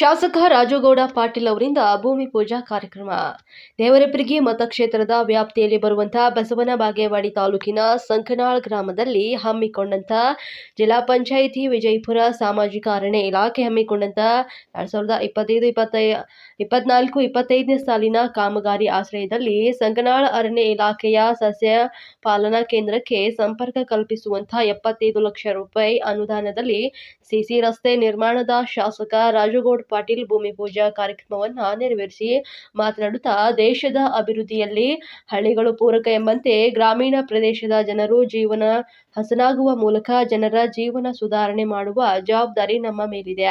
ಶಾಸಕ ರಾಜುಗೌಡ ಪಾಟೀಲ್ ಅವರಿಂದ ಭೂಮಿ ಪೂಜಾ ಕಾರ್ಯಕ್ರಮ. ದೇವರಪ್ಪರಿಗೆ ಮತಕ್ಷೇತ್ರದ ವ್ಯಾಪ್ತಿಯಲ್ಲಿ ಬರುವಂತಹ ಬಸವನ ಬಾಗೇವಾಡಿ ತಾಲೂಕಿನ ಸಂಕನಾಳ್ ಗ್ರಾಮದಲ್ಲಿ ಹಮ್ಮಿಕೊಂಡಂತ ಜಿಲ್ಲಾ ಪಂಚಾಯಿತಿ ವಿಜಯಪುರ ಸಾಮಾಜಿಕ ಅರಣ್ಯ ಇಲಾಖೆ ಹಮ್ಮಿಕೊಂಡಂತ ಎರಡ್ ಸಾವಿರದ ಇಪ್ಪತ್ತೈದು, ಇಪ್ಪತ್ತೈ, ಇಪ್ಪತ್ನಾಲ್ಕು, ಇಪ್ಪತ್ತೈದನೇ ಸಾಲಿನ ಕಾಮಗಾರಿ ಆಶ್ರಯದಲ್ಲಿ ಸಂಕನಾಳ್ ಅರಣ್ಯ ಇಲಾಖೆಯ ಸಸ್ಯ ಪಾಲನಾ ಕೇಂದ್ರಕ್ಕೆ ಸಂಪರ್ಕ ಕಲ್ಪಿಸುವಂತಹ ಎಪ್ಪತ್ತೈದು ಲಕ್ಷ ರೂಪಾಯಿ ಅನುದಾನದಲ್ಲಿ ಸಿಸಿ ರಸ್ತೆ ನಿರ್ಮಾಣದ ಶಾಸಕ ರಾಜುಗೌಡ ಪಾಟೀಲ್ ಭೂಮಿ ಪೂಜಾ ಕಾರ್ಯಕ್ರಮವನ್ನು ನೆರವೇರಿಸಿ ಮಾತನಾಡುತ್ತಾ ದೇಶದ ಅಭಿವೃದ್ಧಿಯಲ್ಲಿ ಹಳ್ಳಿಗಳು ಪೂರಕ ಎಂಬಂತೆ ಗ್ರಾಮೀಣ ಪ್ರದೇಶದ ಜನರು ಜೀವನ ಹಸನಾಗುವ ಮೂಲಕ ಜನರ ಜೀವನ ಸುಧಾರಣೆ ಮಾಡುವ ಜವಾಬ್ದಾರಿ ನಮ್ಮ ಮೇಲಿದೆ.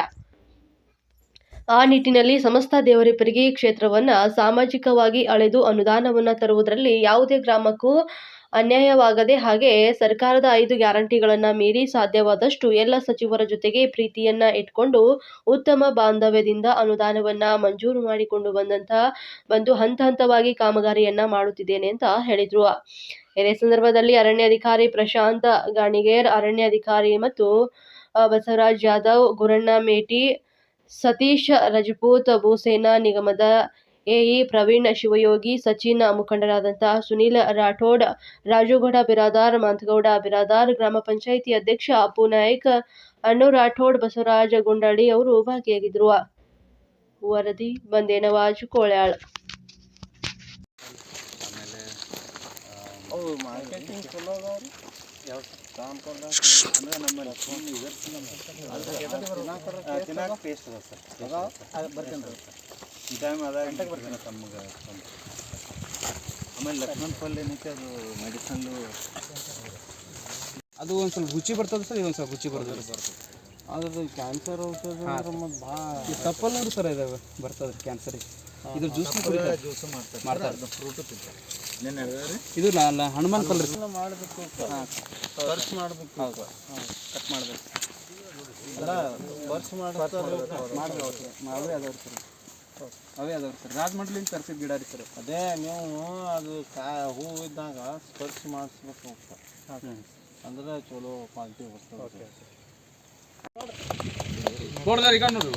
ಆ ನಿಟ್ಟಿನಲ್ಲಿ ಸಮಸ್ತ ದೇವರಿಪರಿಗೆ ಕ್ಷೇತ್ರವನ್ನ ಸಾಮಾಜಿಕವಾಗಿ ಅಳೆದು ಅನುದಾನವನ್ನ ತರುವುದರಲ್ಲಿ ಯಾವುದೇ ಗ್ರಾಮಕ್ಕೂ ಅನ್ಯಾಯವಾಗದೆ ಹಾಗೆ ಸರ್ಕಾರದ ಐದು ಗ್ಯಾರಂಟಿಗಳನ್ನು ಮೀರಿ ಸಾಧ್ಯವಾದಷ್ಟು ಎಲ್ಲ ಸಚಿವರ ಜೊತೆಗೆ ಪ್ರೀತಿಯನ್ನ ಇಟ್ಕೊಂಡು ಉತ್ತಮ ಬಾಂಧವ್ಯದಿಂದ ಅನುದಾನವನ್ನ ಮಂಜೂರು ಮಾಡಿಕೊಂಡು ಬಂದಂತ, ಬಂದು ಹಂತ ಹಂತವಾಗಿ ಕಾಮಗಾರಿಯನ್ನ ಮಾಡುತ್ತಿದ್ದೇನೆ ಅಂತ ಹೇಳಿದ್ರು. ಇದೇ ಸಂದರ್ಭದಲ್ಲಿ ಅರಣ್ಯಾಧಿಕಾರಿ ಪ್ರಶಾಂತ್ ಗಾಣಿಗೇರ್ ಅರಣ್ಯಾಧಿಕಾರಿ ಮತ್ತು ಬಸವರಾಜ್ ಯಾದವ್, ಗುರಣ್ಣ ಮೇಟಿ, ಸತೀಶ್ ರಜಪೂತ್ ಭೂಸೇನಾ ನಿಗಮದ ಎಇ ಪ್ರವೀಣ್, ಶಿವಯೋಗಿ, ಸಚಿನ್ ಮುಖಂಡರಾದಂತಹ ಸುನೀಲ್ ರಾಠೋಡ್, ರಾಜುಗೌಡ, ಬಿರಾದಾರ್ ಮಾಂತಗೌಡ, ಬಿರಾದಾರ್ ಗ್ರಾಮ ಪಂಚಾಯಿತಿ ಅಧ್ಯಕ್ಷ ಅಪ್ಪು ನಾಯ್ಕ, ಅಣ್ಣು ರಾಠೋಡ್, ಬಸವರಾಜ ಗುಂಡಳ್ಳಿ ಅವರು ಭಾಗಿಯಾಗಿದ್ದರು. ವರದಿ, ಬಂದೇನವಾಜ್, ಕೋಳ್ಯಾಳ್. ಬರ್ತೀನಿ ಈ ಟೈಮ್ ಅದ ಗಂಟೆಗೆ ಬರ್ತೀನಿ ತಮ್ಗೆ ಆಮೇಲೆ ಲಕ್ಷ್ಮಣ ಫಲ್ ಏನೈತೆ ಅದು ಮೆಡಿಸನ್ಲು ಅದು ಒಂದು ಸ್ವಲ್ಪ ರುಚಿ ಬರ್ತದ ಸರ್ ಇದೊಂದು ಸ್ವಲ್ಪ ರುಚಿ ಬರ್ತದೆ ಬರ್ತದೆ ಅದ್ರದ್ದು ಕ್ಯಾನ್ಸರ್ ಔಷಧ ಮತ್ತು ಭಾಳ ತಪ್ಪಲ್ ನೋಡಿ ಸರ್ ಇದಾವೆ ಬರ್ತದೆ ಕ್ಯಾನ್ಸರಿಗೆ ಇದು ಜ್ಯೂಸ್ ಜ್ಯೂಸು ಮಾಡ್ತಾರೆ ಮಾಡ್ತಾರೆ. ಫ್ರೂಟು ತಿಂತಾರೆ ಇದು ನಾ ಹನುಮಾನ್ ರೀ ಮಾಡಬೇಕು ಖರ್ಚು ಮಾಡಬೇಕು ಹೌದು ಕಟ್ ಮಾಡಬೇಕು ಅಲ್ಲ ಖರ್ಚು ಮಾಡ್ತಾರೆ ಮಾಡ್ಬೇಕು ಅದಾವೆ ಸರ್ ಅವೇ ಅದಾವ್ರಿ ಸರ್. ರಾಜಮಂಡ್ಲಿಂದ ತರಿಸಿದ ಗಿಡ ರೀ ಸರ್ ಅದೇ. ನೀವು ಅದು ಕಾ ಹೂ ಇದ್ದಾಗ ಸ್ಪರ್ಶ ಮಾಡಿಸ್ಬೇಕು ಅಂದ್ರೆ ಚಲೋ ಕ್ವಾಲಿಟಿ ಬರ್ತದೆ. ನೋಡಿದ್ರೆ ಈಗ ನೋಡ್ರಿ